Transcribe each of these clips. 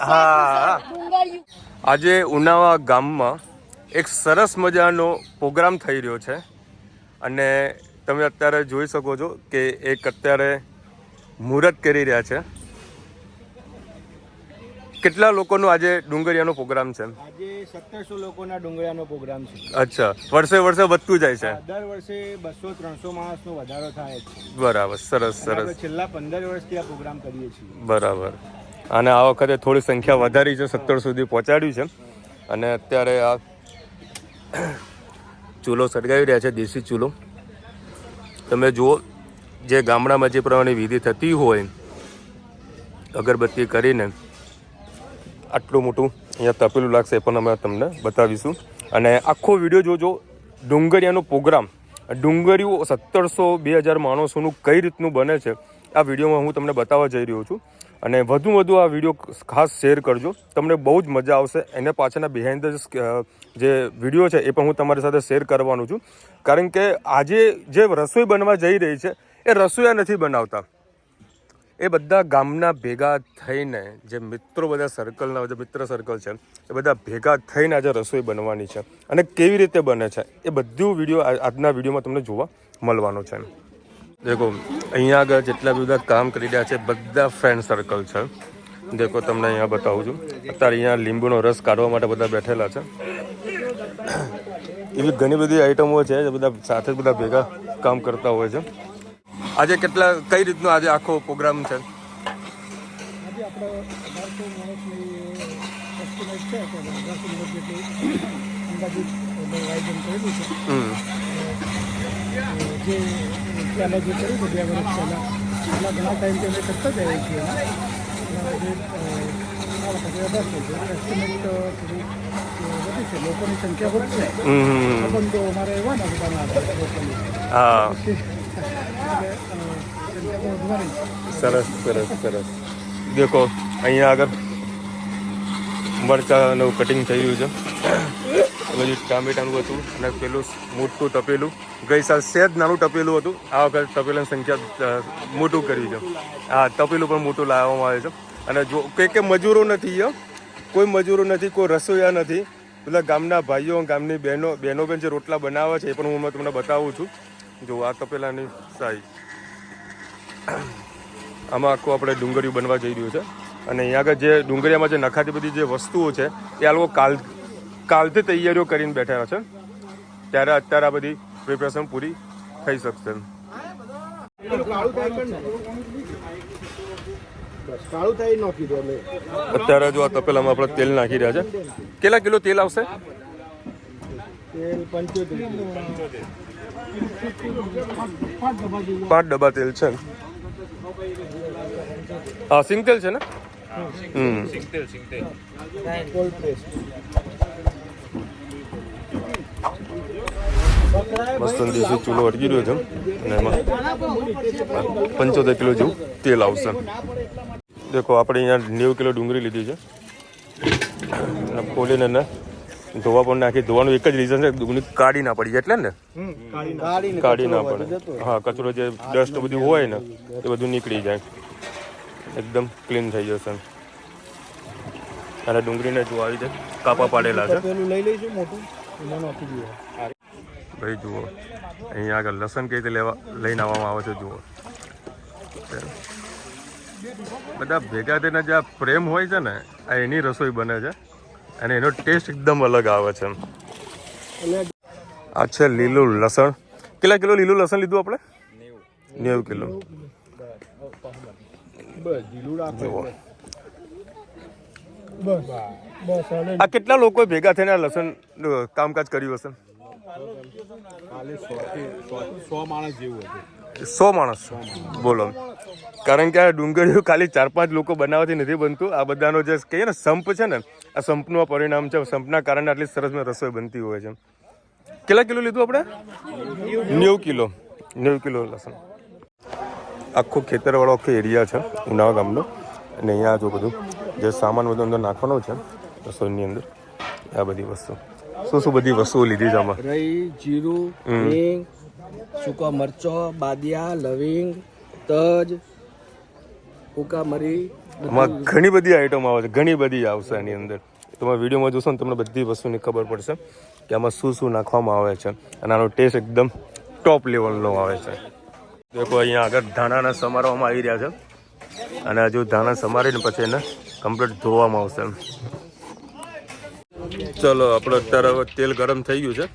હા. આજે ઉનાવા ગામમાં એક સરસ મજાનો પ્રોગ્રામ થઈ રહ્યો છે. અને તમે અત્યારે જોઈ શકો છો કે એક અત્યારે મુહૂર્ત કરી રહ્યા છે. કેટલા લોકોનો આજે ડુંગરિયાનો પ્રોગ્રામ છે? આજે સત્તરસો લોકોના ડુંગરિયાનો પ્રોગ્રામ છે. અચ્છા. વર્ષે વર્ષે વધતું જાય છે. દર વર્ષે બસો ત્રણસો માણસનો વધારો થાય છે. બરાબર. સરસ સરસ. છેલ્લા પંદર વર્ષથી આ પ્રોગ્રામ કરીએ છીએ. બરાબર. અને આ વખતે થોડી સંખ્યા વધારી છે, સત્તર સુધી પહોંચાડ્યું છે. અને અત્યારે આ ચૂલો સળગાવી રહ્યા છે, દેશી ચૂલો. તમે જુઓ, જે ગામડામાં જે પ્રમાણે વિધિ થતી હોય, અગરબત્તી કરીને આટલું મોટું અહીંયા તપેલું લાગશે એ પણ અમે તમને બતાવીશું. અને આખો વીડિયો જોજો ડુંગરિયાનો પ્રોગ્રામ. ડુંગરીઓ સત્તરસો બે હજાર માણસોનું કઈ રીતનું બને છે, આ વિડીયોમાં હું તમને બતાવવા જઈ રહ્યો છું. અને વધુ વધુ આ વીડિયો ખાસ શેર કરજો. તમને બહુ જ મજા આવશે. એને પાછળના બિહાઇન્ડ ધ જે વીડિયો છે, એ પણ હું તમારી સાથે શેર કરવાનું છું. કારણ કે આજે જે રસોઈ બનવા જઈ રહી છે, એ રસોઈયા નથી બનાવતા. એ બધા ગામના ભેગા થઈને જે મિત્રો બધા સર્કલના જે મિત્ર સર્કલ છે, એ બધા ભેગા થઈને આજે રસોઈ બનવાની છે. અને કેવી રીતે બને છે, એ બધું વીડિયો આજના વિડીયોમાં તમને જોવા મળવાનો છે. દેખો અહીંયા આગળ જેટલા બધા કામ કરી રહ્યા છે બધા ફ્રેન્ડ સર્કલ છે. દેખો તમને અહીંયા બતાવું છું. અત્યારે અહીંયા લીંબુનો રસ કાઢવા માટે બધા બેઠેલા છે. એવી ઘણી બધી આઈટમો છે જે બધા સાથે જ બધા ભેગા કામ કરતા હોય છે. આજે કેટલા કઈ રીતનો આજે આખો પ્રોગ્રામ છે? અંદાજિત આયોજન કરેલું છે હમ જે પહેલાં જે કર્યું છે બે વર્ષ પહેલાં પહેલાં ઘણા ટાઈમથી અમે કરતા જ આવ્યા છીએ એના. અને જે અ, આ વખતે અઢારસો છે એસ્ટિમેટ થોડું વધી છે લોકોની સંખ્યા વધશે હમ, હમ હમ. સંબંધો અમારે એવા ને બધાના આધારે લોકોની હા એટલે અ, સંખ્યા પણ વધવાની સરસ સરસ સરસ દેખો અહીંયા આગળ મરચાનું કટિંગ થઈ રહ્યું છે બધું ટામેટાનું હતું અને પેલું મોટું તપેલું. ગઈ સાલ સેજ નાનું તપેલું હતું. આ વખત તપેલાની સંખ્યા મોટું કરી છે. હા, તપેલું પણ મોટું લાવવામાં આવે છે. અને જો કંઈ કે મજૂરો નથી કોઈ મજૂરો નથી, કોઈ રસોઈયા નથી. પેલા ગામના ભાઈઓ, ગામની બહેનો બહેનો બેન જે રોટલા બનાવે છે એ પણ હું તમને બતાવું છું. જો આ તપેલાની સાઈઝ. આમાં આખું આપણે ડુંગળીયું બનવા જઈ રહ્યું છે. અને અહીંયા આગળ જે ડુંગળીયામાં જે નખાતી બધી જે વસ્તુઓ છે, એ આ લોકો કાલ કાલથી તૈયારીઓ કરીને બેઠેલા છે. ત્યારે અત્યારે આ બધી પ્રિપરેશન પૂરી થઈ શકશે. અત્યારે જો આ તપેલામાં આપણે તેલ નાખી રહ્યા છે. કેટલા કિલો તેલ આવશે? પાંચ ડબ્બા તેલ છે. હા સિંગ તેલ છે ને? હમ. કોલ્ડ પ્રેસ મસ્ત દિવસે ચૂલો અટકી રહ્યો છે અને એમાં પંચોતેર કિલો જેવું તેલ આવશે દેખો આપણે અહીંયા નેવું કિલો ડુંગળી લીધી છે. અને ખોલીને એને ધોવા પણ નાખી. ધોવાનું એક જ રીઝન છે ડુંગળી કાઢી ના પડી. એટલે ને? કાઢી ના પડે. હા કચરો જે ડસ્ટ બધું હોય ને એ બધું નીકળી જાય. એકદમ ક્લીન થઈ જશે અને ડુંગળીને જો આવી રીતે કાપા પાડેલા છે. પેલું લઈ લઈશું મોટું. ભાઈ જુઓ. અહીંયા આગળ લસણ કઈ રીતે લેવા લઈને આવવામાં આવે છે જુઓ. બધા ભેગા થઈને જે આ પ્રેમ હોય છે ને આ એની રસોઈ બને છે. અને એનો ટેસ્ટ એકદમ અલગ આવે છે આ છે લીલું લસણ. કેટલા કિલો લીલું લસણ લીધું આપણે? નેવું. કિલો. જુઓ. બસ. બસ આ કેટલા લોકો ભેગા થઈને આ લસણ કામકાજ કર્યું હશે? સો માણસ સો માણસ. બોલો. કારણ કે આ ડુંગળીઓ ખાલી ચાર પાંચ લોકો બનાવવાથી નથી બનતું. આ બધાનો જે કહીએ ને સંપ છે ને આ સંપનું આ પરિણામ છે. સંપના કારણે આટલી સરસ મેં રસોઈ બનતી હોય છે. કેટલા કિલો લીધું આપણે? નેવું કિલો. નેવું કિલો લસણ. આખો ખેતરવાળો આખો એરિયા છે ઉનાવા ગામનો. અને અહીંયા જો બધું જે સામાન બધું અંદર નાખવાનો છે રસોઈની અંદર આ બધી વસ્તુ. શું શું બધી વસ્તુઓ લીધી છે આમાં? રહી જીરું હિંગ સૂકા મરચો બાદિયા લવિંગ તજ હુકા મરી આમાં ઘણી બધી આઈટમ આવે છે ઘણી બધી આવશે એની અંદર. તમે વિડીયોમાં જોશો ને તમને બધી વસ્તુની ખબર પડશે કે આમાં શું શું નાખવામાં આવે છે અને આનો ટેસ્ટ એકદમ ટોપ લેવલનો આવે છે. દેખો અહીંયા આગળ ધાણાના સમારવામાં આવી રહ્યા છે. અને હજુ ધાણા સમારીને પછી એને કમ્પ્લીટ ધોવામાં આવશે ચલો આપણે અત્યારે હવે તેલ ગરમ થઈ ગયું છે.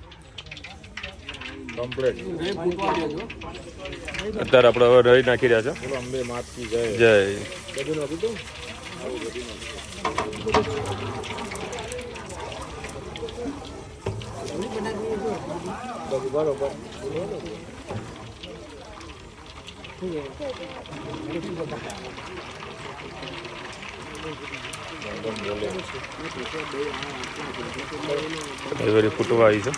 અત્યારે આપણે હવે રહી નાખી રહ્યા છે. જય. એ બધી ફૂટવા આવી છે.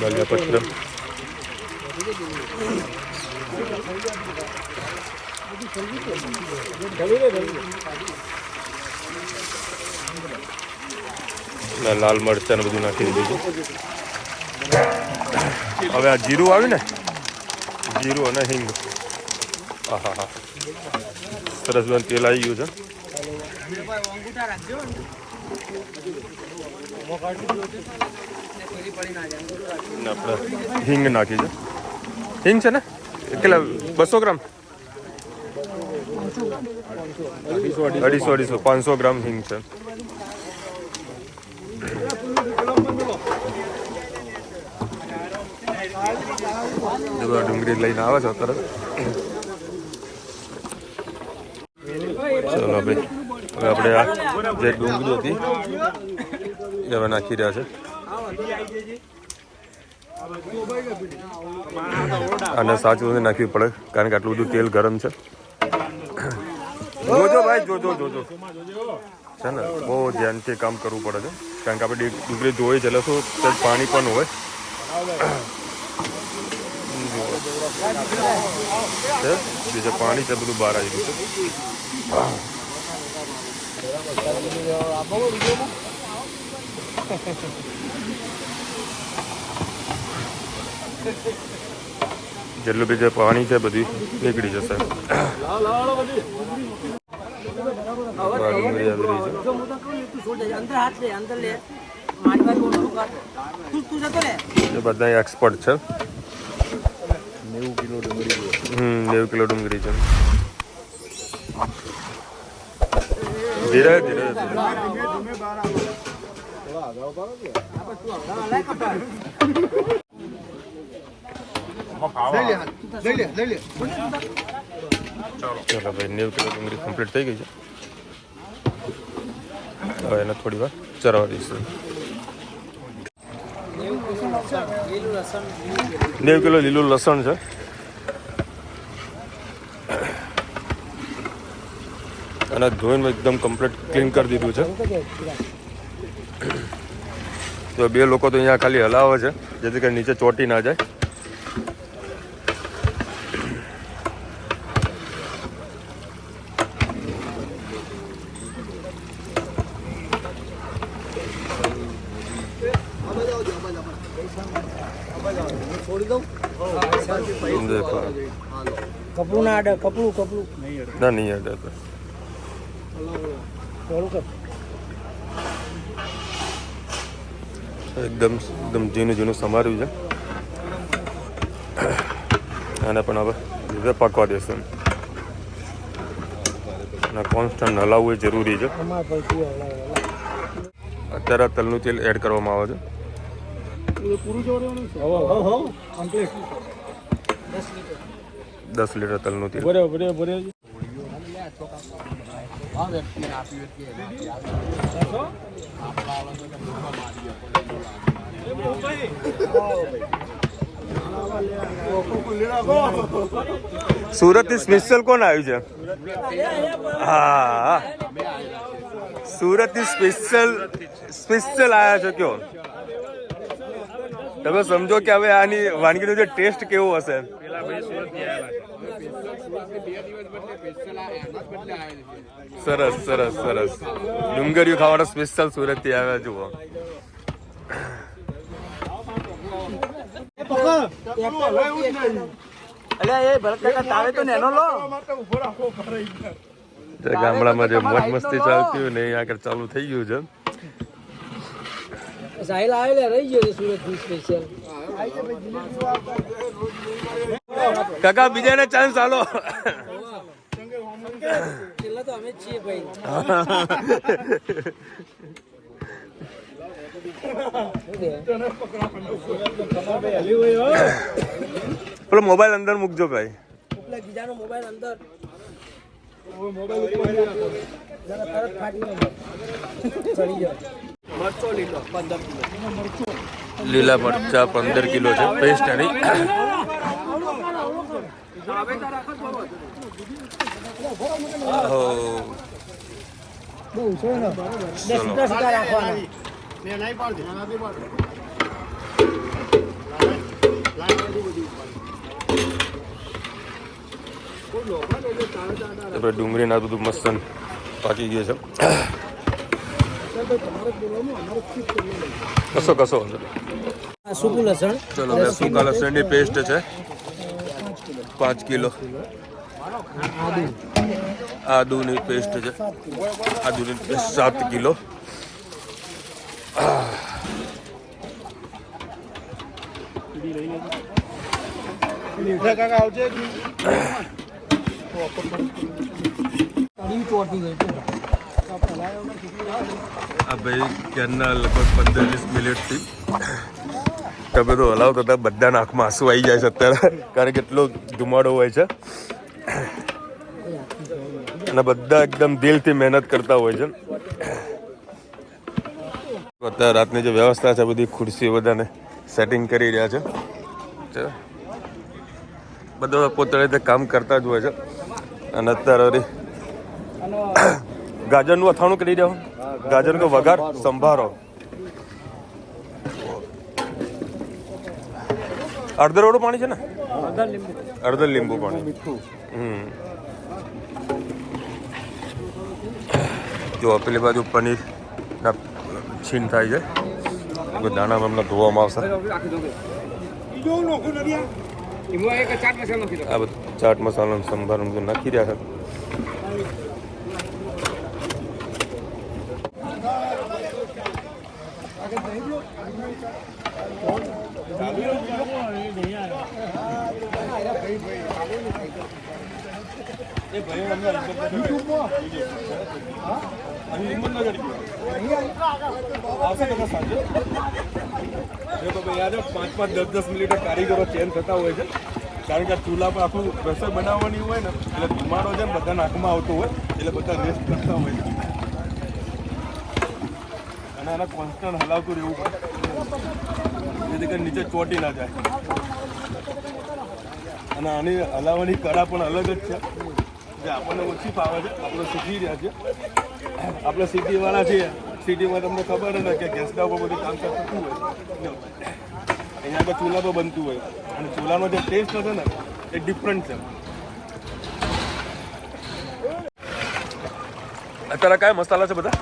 દાલિયા પત્ર લાલ મરચાં બધું નાખી દીધું હવે આ જીરું આવ્યું ને? જીરું અને હિંગ હા હા હા સરસ બેન તેલ આવી ગયું છે ને આપણે હિંગ નાખી છે હિંગ છે ને કેટલા બસો ગ્રામ અઢીસો અઢીસો પાંચસો ગ્રામ હિંગ છે આ ડુંગળી લઈને આવે છે તરત. ચલો ભાઈ, હવે આપણે આ જે ડુંગળી હતી, એ હવે નાખી રહ્યા છે. અને સાચું નાખવી પડે, કારણ કે આટલું બધું તેલ ગરમ છે. જોજો ભાઈ, જોજો જોજો. છે ને, બહુ ધ્યાનથી કામ કરવું પડે છે. કારણ કે આપણે ડુંગળી ધોઈ છે, એટલે શું પાણી પણ હોય. છે બીજું પાણી છે બધું બહાર આવી ગયું છે. જેટલું બીજે પાણી છે બધું નીકળી જશે. બધા ડુંગળી આવી રહી છે. કહું કિલો એક્સપર્ટ છે. હમ, નેવું કિલો ડુંગળી છે. ધીરે ધીરે ચાલો ભાઈ, નેવું કિલો ડુંગળી કમ્પ્લીટ થઈ ગઈ છે. હવે એને થોડી વાર ચરવા દઈશું. નેવું કિલો લીલું લસણ છે. અને ધોઈને એકદમ કમ્પ્લીટ ક્લીન કરી દીધું છે. તો બે લોકો તો અહીંયા ખાલી હલાવે છે, જેથી કરીને નીચે ચોટી ના જાય દેખો કપડું ના અડે કપડું કપડું. ના નહીં યાદ હતા થોડું એકદમ એકદમ ઝીણું ઝીણું સમાર્યું છે. અને પણ હવે પાકવા દેશે. અને કોન્સ્ટન્ટ હલાવવું એ જરૂરી છે. અત્યારે તલનું તેલ એડ કરવામાં આવે છે. પૂરું જોડવાનું છે હો હો કમ્પ્લીટ દસ લીટર તલનું તેલ. સુરતથી સ્પેશિયલ કોણ આવ્યું છે? હા. સુરતથી સ્પેશિયલ સ્પેશિયલ આવ્યા છો કયો? તમે સમજો કે હવે આની વાનગીનો જે ટેસ્ટ કેવો હશે? સરસ સરસ સરસ. ડુંગરિયું ખાવાનો સ્પેશિયલ સુરતથી આવ્યા જુઓ. અલ્યા એ ભરત કાકા તારે તો નેનો લો. જે ગામડામાં જે મોજ મસ્તી ચાલતી હોય ને આગળ ચાલુ થઈ ગયું છે. સાહિલ આવેલે રહી ગયો છે સુરત સ્પેશિયલ કાકા, બીજાને ચાન્સ આલો. પેલા મોબાઈલ અંદર મૂકજો ભાઈ. લીલા મરચા પંદર કિલો છે પેસ્ટ એની હો, બહુ છે ને ને સીધા સીધા રાખવાના આપણે ડુંગળી ના બધું મસ્ત પાકી ગયું છે. નહીં. આ સૂકું લસણ. ચલો સુકા સૂકા લસણની પેસ્ટ છે. પાંચ કિલો. આદુની પેસ્ટ છે. આદુની પેસ્ટ સાત કિલો. આ ભાઈ ક્યારના લગભગ પંદર વીસ મિનિટથી તમે તો હલાવતા હતા બધા આંખમાં આંસુ આવી જાય છે અત્યારે. કારણ કે એટલો ધુમાડો હોય છે. અને બધા એકદમ દિલથી મહેનત કરતા હોય છે. અત્યારે રાતની જે વ્યવસ્થા છે, બધી ખુરશી બધાને સેટિંગ કરી રહ્યા છે. બધા પોતાની રીતે કામ કરતા જ હોય છે. અને અત્યારે ગાજરનું અથાણું કરી રહ્યો ગાજરનો વઘાર સંભારો. અડધર વાળું પાણી છે ને? અડધર લીંબુ. પાણી. હમ. જો પેલી બાજુ પનીર ના છીન થાય છે. દાણામાં હમણાં ધોવામાં આવશે. આ બધું ચાટ મસાલો ને સંભાર ને બધું નાખી રહ્યા છે. પાંચ પાંચ દસ દસ મિનિટે કારીગરો ચેન્જ થતા હોય છે. કારણ કે ચૂલા પર આખું રસોઈ બનાવવાની હોય ને એટલે ધુમાડો છે ને બધા નાકમાં આવતો હોય એટલે બધા રેસ્ટ કરતા હોય છે. અને આને કોન્સ્ટન્ટ હલાવતું રહેવું પડે. જેથી કરીને નીચે ચોટી ના જાય. અને આની હલાવવાની કળા પણ અલગ જ છે. આપણને ઓછી ફાવે છે, આપણે શીખી રહ્યા છે. આપણે સિટીવાળા છીએ. સિટીમાં તમને ખબર ને કે ગેસના ઉપર બધું કામ કરતું હોય. અહીંયા આગળ ચૂલા પર બનતું હોય. અને ચૂલાનો જે ટેસ્ટ હશે ને, એ ડિફરન્ટ છે. અત્યારે કયા મસાલા છે બધા?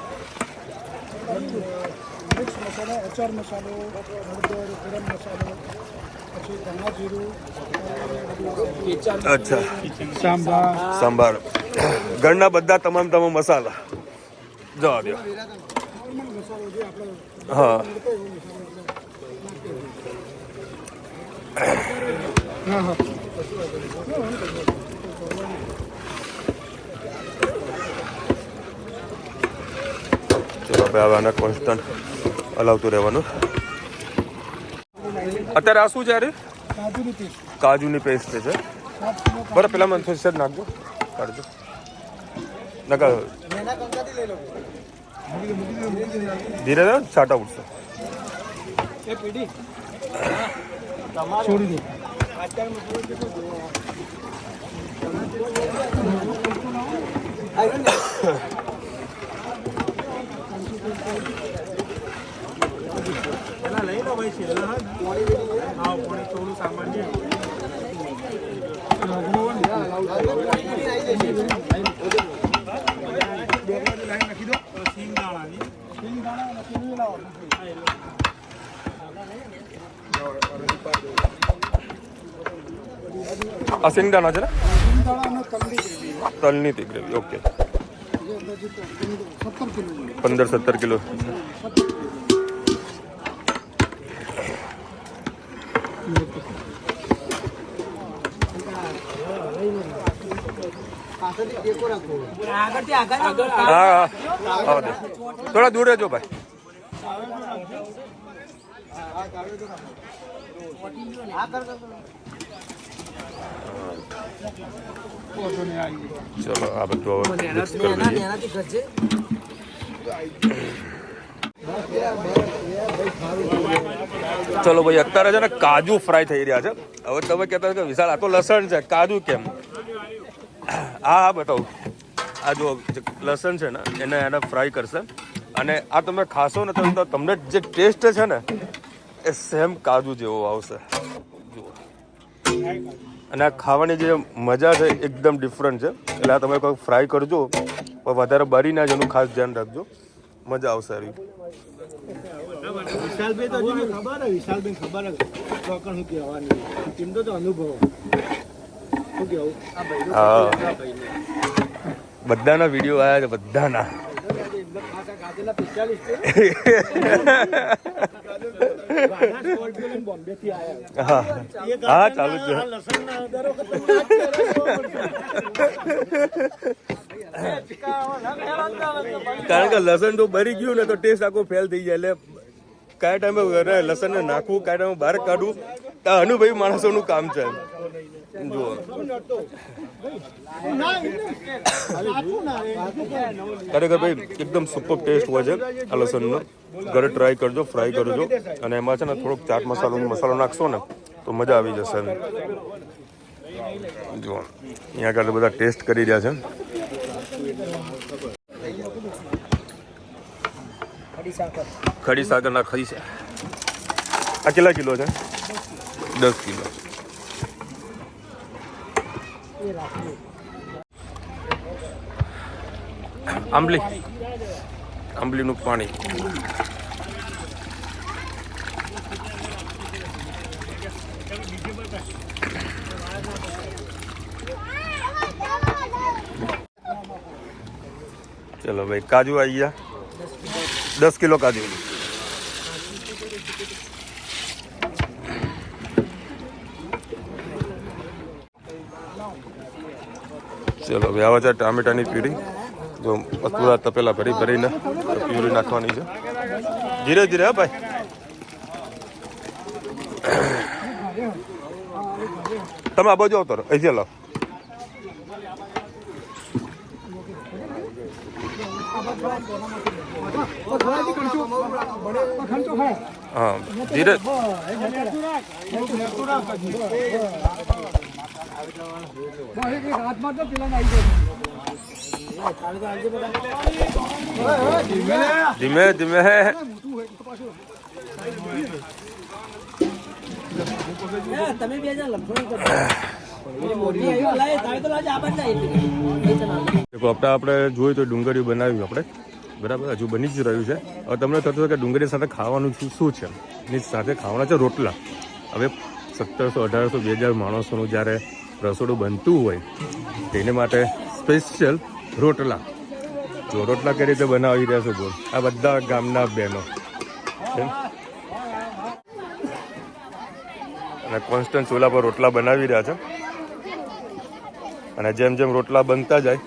મિક્સ મસાલા, અચાર મસાલો, હળદર, ગરમ મસાલો. અચ્છા. સાંભાર. સંભાર ઘરના બધા તમામ તમામ મસાલા. જવા દો હા. ચલો, હવે આને કોન્સ્ટન્ટ હલાવતું રહેવાનું. અત્યારે આ શું છે અરે? કાજુની પેસ્ટ છે બરાબર પેલા મને થોડી સેજ નાખજો. કાઢજો. નકર ધીરે ધીરે છાટા ઉઠશે છોડી દે. ભાઈ છેલ્લા હા છે ને? તલની તીખ. ઓકે. પંદર સત્તર કિલો. હા હા. થોડા દૂર રહેજો ભાઈ. ચલો આ બધું હવે ચલો ભાઈ અત્યારે છે ને કાજુ ફ્રાય થઈ રહ્યા છે. હવે તમે કહેતા કે વિશાલ આ તો લસણ છે. કાજુ કેમ? હા બતાવું. આ જો લસણ છે ને, એને એને ફ્રાય કરશે. અને આ તમે ખાશો ને તો તમને જે ટેસ્ટ છે ને, એ સેમ કાજુ જેવો આવશે. અને આ ખાવાની જે મજા છે એકદમ ડિફરન્ટ છે. એટલે આ તમે કોઈ ફ્રાય કરજો, પણ વધારે બરી ના જેનું ખાસ ધ્યાન રાખજો. મજા આવશે એવી વિશાલભાઈ તો ખબર વિશાલભાઈ ખબર કહેવાની. તો અનુભવ. આ બધાના વીડિયો આવ્યા છે, બધાના. હા, ચાલુ છે. લસણના કારણ કે લસણ તો બરી ગયું ને તો ટેસ્ટ આખો ફેલ થઈ જાય. એટલે કયા ટાઈમે ઘરે લસણ ને નાખવું, કયા ટાઈમે બહાર કાઢવું અનુભવી માણસોનું કામ છે. જુઓ ખરેખર ભાઈ, એકદમ સુપર ટેસ્ટ હોય છે આ લસણનો. ઘરે ટ્રાય કરજો ફ્રાય કરજો. અને એમાં છે ને થોડોક ચાટ મસાલો મસાલો નાખશો ને, તો મજા આવી જશે જુઓ, અહીંયા આગળ બધા ટેસ્ટ કરી રહ્યા છે. ખડી સાગર ના ખરી છે આ કેટલા કિલો છે? દસ કિલો. આંબલી. આંબલીનું પાણી. ચલો ભાઈ કાજુ આવી ગયા. દસ કિલો કાજુ. ચલો, હવે આવા છે ટામેટાની પ્યુરી જો પૂરા તપેલા ભરી ભરીને પ્યુરી નાખવાની છે. ધીરે ધીરે હા ભાઈ. તમે આ બાજુ આવતો અહીંથી લાવ હા, ધીરે. ધીમે ધીમે. તમે બે જણ લખો આપણે આપણે જોયું તો ડુંગળી બનાવ્યું આપણે. બરાબર, હજુ બની જ રહ્યું છે. હવે તમને થતું કે ડુંગળી સાથે ખાવાનું શું શું છે? એની સાથે ખાવાના છે રોટલા. હવે સત્તરસો, અઢારસો, બે હજાર માણસોનું જ્યારે રસોડું બનતું હોય, તેને માટે સ્પેશિયલ રોટલા. જો રોટલા કઈ રીતે બનાવી રહ્યા છો બોલ. આ બધા ગામના બહેનો? અને કોન્સ્ટન્ટ ચૂલા પર રોટલા બનાવી રહ્યા છે. અને જેમ જેમ રોટલા બનતા જાય,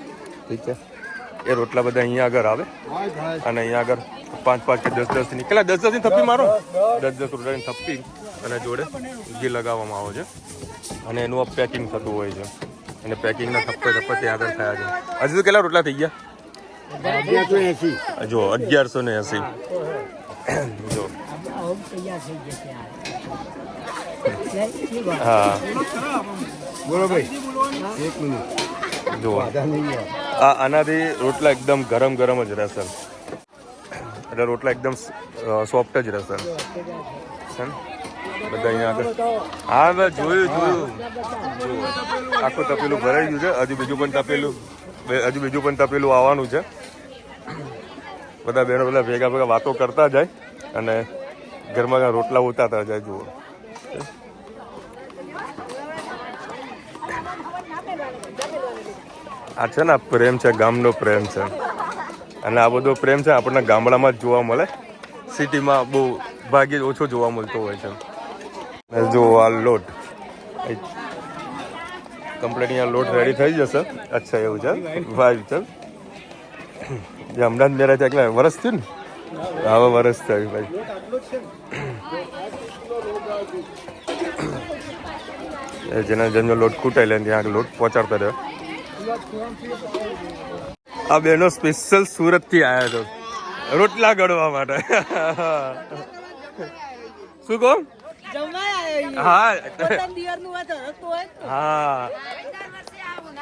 ઠીક છે, એ રોટલા બધા અહીંયા આગળ આવે. અને અહીંયા આગળ પાંચ પાંચ કે દસ દસની કેટલા? દસ દસની થપ્પી મારો? દસ દસ રૂપિયાની થપ્પી. અને જોડે ઘી લગાવવામાં આવે છે. અને એનું આ પેકિંગ થતું હોય છે. અને પેકિંગના થપ્પે થપ્પે ત્યાં આગળ થયા છે. હજી તો કેટલા રોટલા થઈ ગયા? જો અગિયારસો ને એસી. જો. હા. બોલો ભાઈ. એક મિનિટ. જો. આ આનાથી રોટલા એકદમ ગરમ ગરમ જ રહેશે. એટલે રોટલા એકદમ સોફ્ટ જ રહેશે? બધા અહીંયા આગળ. હા, મેં જોયું જોયું. આખું તપેલું ભરાઈ ગયું છે. હજુ બીજું પણ તપેલું હજુ બીજું પણ તપેલું આવવાનું છે. બધા બહેનો બધા ભેગા ભેગા વાતો કરતા જાય અને ઘરમાં રોટલા ઉતારતા જાય, જુઓ. આ છે ને પ્રેમ છે, ગામનો પ્રેમ છે. અને આ બધો પ્રેમ છે, આપણને ગામડામાં જ જોવા મળે. સિટીમાં બહુ ભાગ્યે ઓછો જોવા મળતો હોય છે. જો આ લોટ કમ્પ્લીટ અહીંયા લોટ રેડી થઈ જશે. અચ્છા, એવું છે? વાઈવ ચાલ જે હમણાં જ મેરેજ એટલે વરસ થયું ને? હવે વરસ થયું, ભાઈ. જેના જેમનો લોટ કૂટાઈ લે ત્યાં લોટ પહોંચાડતા રહ્યો. આ બેનો સ્પેશિયલ સુરતથી આવ્યા છો. રોટલા ગળવા માટે. શું કહો? હા. હા.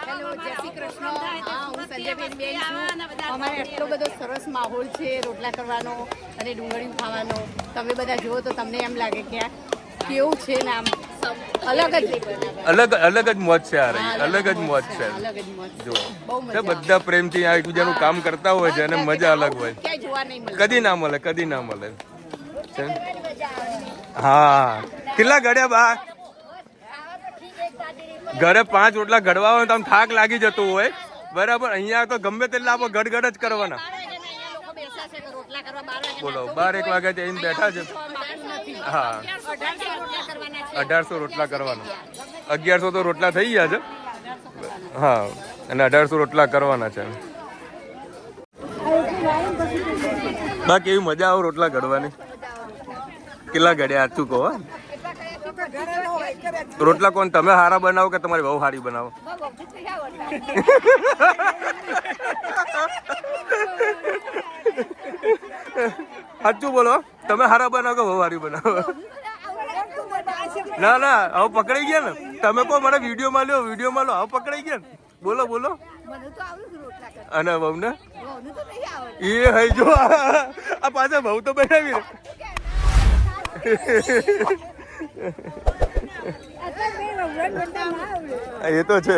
હેલો જય શ્રી કૃષ્ણ. હા હું સંજયબેન બેન છું. અમારે આટલો બધો સરસ માહોલ છે રોટલા કરવાનો અને ડુંગળી ખાવાનો. તમે બધા જુઓ તો તમને એમ લાગે કે કેવું છે ને આમ અલગ જ અલગ અલગ જ મોજ છે આ રહી. અલગ જ મોજ છે. અલગ જ બધા પ્રેમથી આ એકબીજાનું કામ કરતા હોય છે અને મજા અલગ હોય. ક્યાંય જોવા નહીં મળે. કદી ના મળે કદી ના મળે. હા. કેટલા ઘડ્યા બા? ઘરે પાંચ રોટલા ઘડવા હોય તો આમ થાક લાગી જતું હોય. બરાબર? અહીંયા તો ગમે તેટલા આપણે ગડગડ જ કરવાના. બોલો, બાર એક વાગે જઈને બેઠા છે. હા. અઢારસો રોટલા કરવાના. અગિયારસો તો રોટલા થઈ ગયા છે. હા, અને અઢારસો રોટલા કરવાના છે. બાકી એવી મજા આવો રોટલા ઘડવાની? કેટલા ઘડ્યા તું કહો, હા? રોટલા કોણ, તમે હારા બનાવો કે તમારી બહુ સારી બનાવો? સાચું બોલો, તમે હારા બનાવો કે બહુ સારી બનાવો? ના ના, હવે પકડાઈ ગયા ને. તમે કહો, મને વિડીયોમાં લ્યો, વિડીયોમાં લો હવે પકડાઈ ગયા ને. બોલો બોલો. અને બહુ ને એ હઈ જો, આ પાછા બહુ તો બનાવી. એ તો છે.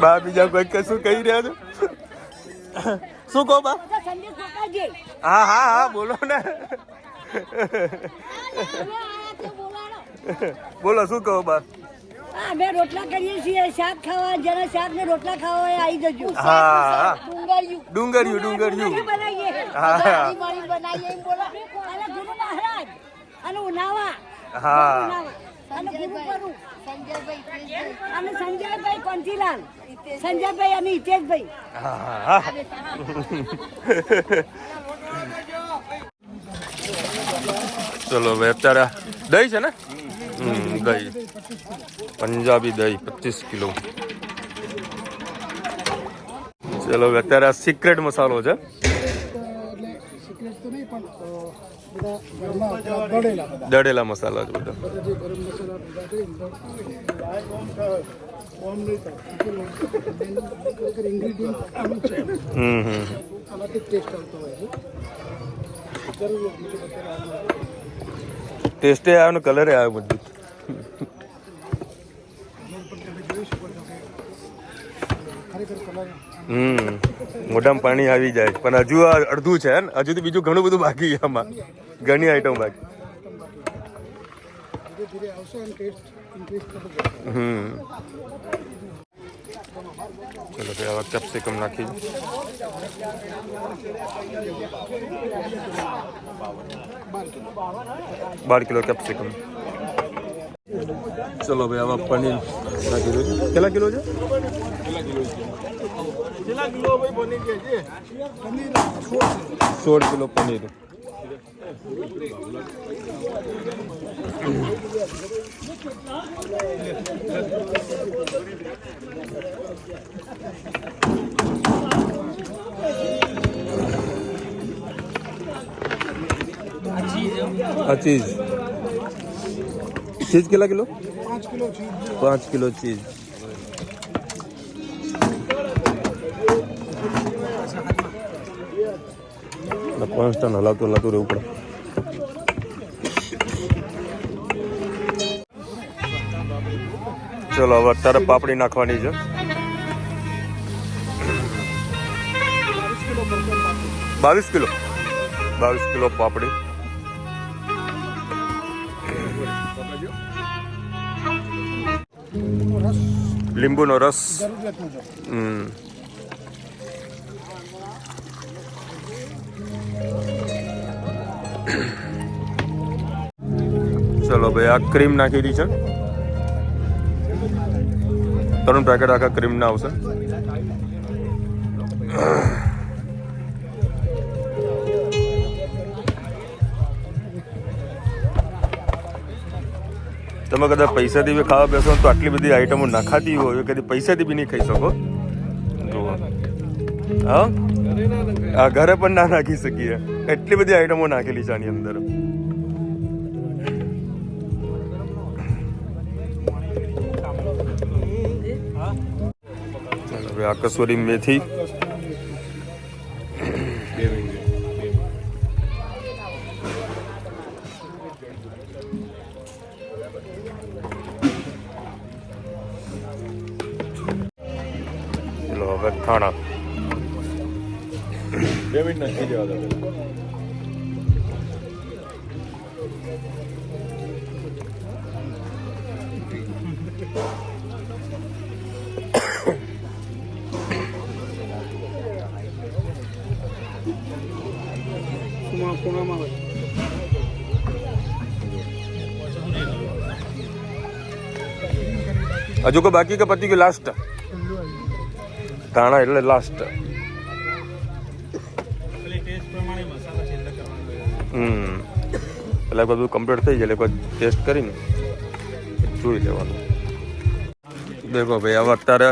બા બીજા કોઈ કશું કહી રહ્યા છો? શું કહો બા? હા હા હા, બોલો ને. બોલો, શું કહો બા? અમે રોટલા કરીએ છીએ શાક ખાવા જરા શાક ને રોટલા ખાવા હોય આવી જજો. હા ડુંગળિયું. ડુંગરિયું ડુંગરિયું બનાવીએ. હા. બનાવીએ એમ બોલો. અને ગુરુ મહારાજ અને ઉનાવા. હા. અને ગુરુ કરું અને સંજયભાઈ કોંતીલાલ સંજયભાઈ અને હિતેશભાઈ. હા ચલો હવે અત્યારે દહીં છે ને? દહીં. પંજાબી દહીં, પચીસ કિલો. ચલો અત્યારે આ સિક્રેટ મસાલો છે. દળેલા મસાલા છે બધા. હમ હમ ટેસ્ટે આવ્યો ને કલરે આવ્યો બધું ખરેખર કલર હમ, મોઢામાં પાણી આવી જાય. પણ હજુ આ અડધું છે ને, હજુ તો બીજું ઘણું બધું બાકી આમાં. ઘણી આઈટમ બાકી. હમ. ચલો ભાઈ, હવે કેપ્સિકમ નાખી. બાર કિલો કેપ્સિકમ ચલો ભાઈ, હવે પનીર કેટલા કિલો છે કેટલા કિલો ભાઈ બની ગયા છે સોળ કિલો પનીર. ચીઝ. ચીઝ કેટલા કિલો? પાંચ કિલો ચીઝ. ટન હલાવતું હલાવતું રહેવું પડે ચલો, હવે અત્યારે પાપડી નાખવાની છે. બાવીસ કિલો. બાવીસ કિલો પાપડી. લીંબુનો રસ. હમ. ચલો ભાઈ, આ ક્રીમ નાખી દી છે. ત્રણ પેકેટ આખા ક્રીમ ના આવશે. તમે કદાચ પૈસાથી બી ખાવા બેસો તો આટલી બધી આઈટમો નાખાતી હોય કદી પૈસાથી બી નહીં ખાઈ શકો. જુઓ. હા? ઘરે પણ ના નાખી શકીએ. એટલી બધી આઈટમો નાખેલી છે આની અંદર. હવે આ કસૂરી મેથી. ચલો હવે થાણા. બે મિનિટ નાખી દેવા ખૂણા ખૂણામાં હોય. હજુ કોઈ બાકી કે પતી ગયું લાસ્ટ ધાણા એટલે લાસ્ટ હમ. એટલે બધું કમ્પ્લીટ થઈ જાય એટલે કોઈ ટેસ્ટ કરીને જોઈ લેવાનું. દેખો ભાઈ હવે અત્યારે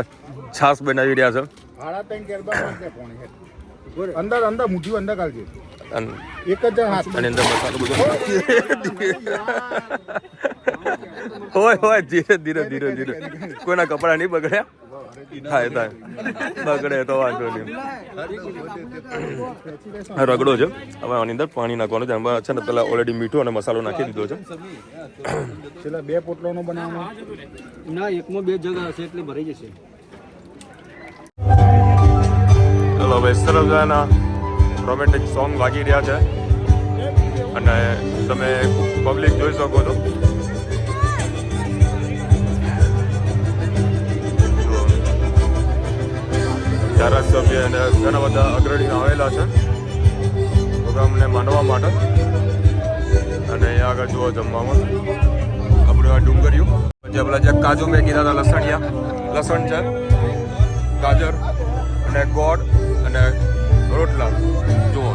છાસ બનાવી રહ્યા છે. અંદર અંદર મૂઠ્યું અંદર કાલજે અને એક જ હાથ. આની અંદર મસાલો બધો. હોય. હોય ધીરે ધીરે ધીરે ધીરે. કોઈના કપડા નહીં બગડ્યા? થાય થાય. બગડે તો વાંધો નહીં. રગડો છે. હવે આની અંદર પાણી નાખવાનું છે. આમાં છે ને પેલા ઓલરેડી મીઠું અને મસાલો નાખી દીધો છે. છેલ્લા બે પોટલોનો બનાવવાનો. ના એકમાં બે જગ્યા હશે એટલે ભરાઈ જશે. ચલો હવે સરસ રોમેન્ટિક સોંગ વાગી રહ્યા છે. અને તમે પબ્લિક જોઈ શકો છો. ધારાસભ્ય અને ઘણા બધા અગ્રણીઓ આવેલા છે. પ્રોગ્રામને માનવા માટે. અને અહીંયા આગળ જુઓ જમવામાં. આપણું આ ડુંગર્યું. જે પેલા જે કાજુ મેં કીધા હતા, લસણિયા. લસણ છે, ગાજર અને ગોળ અને રોટલા. જુઓ.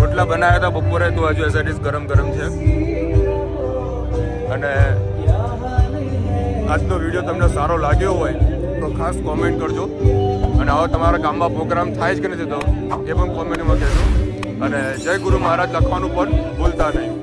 રોટલા બનાવ્યા હતા, બપોરે તો હજુ એસઆઈટીસ ગરમ ગરમ છે. અને આજનો વીડિયો તમને સારો લાગ્યો હોય, તો ખાસ કોમેન્ટ કરજો. અને હવે તમારા ગામમાં પ્રોગ્રામ થાય જ કે નથી તો એ પણ કોમેન્ટમાં કહેજો. અને જય ગુરુ મહારાજ લખવાનું પણ ભૂલતા નહીં.